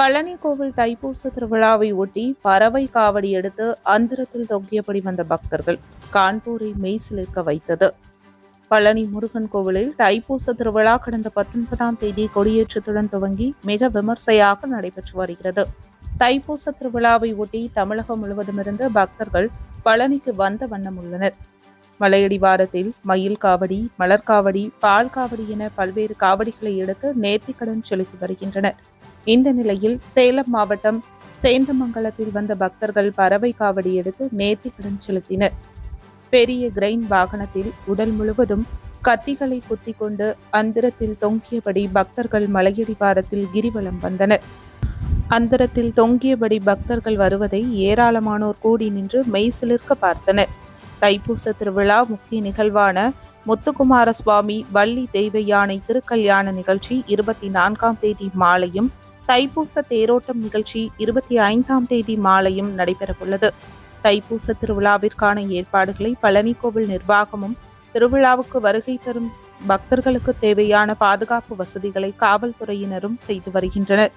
பழனி கோவில் தைப்பூச திருவிழாவை ஒட்டி பறவை காவடி எடுத்து அந்தரத்தில் தொங்கியபடி வந்த பக்தர்கள் கான்பூரை மெய்சிலிருக்க வைத்தது. பழனி முருகன் கோவிலில் தைப்பூச திருவிழா கடந்த பத்தொன்பதாம் தேதி கொடியேற்றத்துடன் துவங்கி மிக விமர்சையாக நடைபெற்று வருகிறது. தைப்பூச திருவிழாவை ஒட்டி தமிழகம் முழுவதுமிருந்து பக்தர்கள் பழனிக்கு வந்த வண்ணம் உள்ளனர். மலையடிவாரத்தில் மயில் காவடி மலர் காவடி பால் காவடி என பல்வேறு காவடிகளை எடுத்து நேர்த்திக்கடன் செலுத்தி வருகின்றனர். இந்த நிலையில் சேலம் மாவட்டம் சேந்தமங்கலத்தில் வந்த பக்தர்கள் பறவை காவடி எடுத்து நேர்த்திக்கடன் செலுத்தினர். பெரிய கிரைன் வாகனத்தில் உடல் முழுவதும் கத்திகளை குத்தி கொண்டு அந்தரத்தில் தொங்கியபடி பக்தர்கள் மலையடிவாரத்தில் கிரிவலம் வந்தனர். அந்தரத்தில் தொங்கியபடி பக்தர்கள் வருவதை ஏராளமானோர் கூடி நின்று மெய்சிலிர்க்க பார்த்தனர். தைப்பூச திருவிழா முக்கிய நிகழ்வான முத்துக்குமார சுவாமி வள்ளி தெய்வ யானை திருக்கல்யாண நிகழ்ச்சி இருபத்தி நான்காம் தேதி மாலையும் தைப்பூச தேரோட்டம் நிகழ்ச்சி இருபத்தி ஐந்தாம் தேதி மாலையும் நடைபெறவுள்ளது. தைப்பூச திருவிழாவிற்கான ஏற்பாடுகளை பழனி கோவில் நிர்வாகமும் திருவிழாவுக்கு வருகை தரும் பக்தர்களுக்கு தேவையான பாதுகாப்பு வசதிகளை காவல்துறையினரும் செய்து வருகின்றனர்.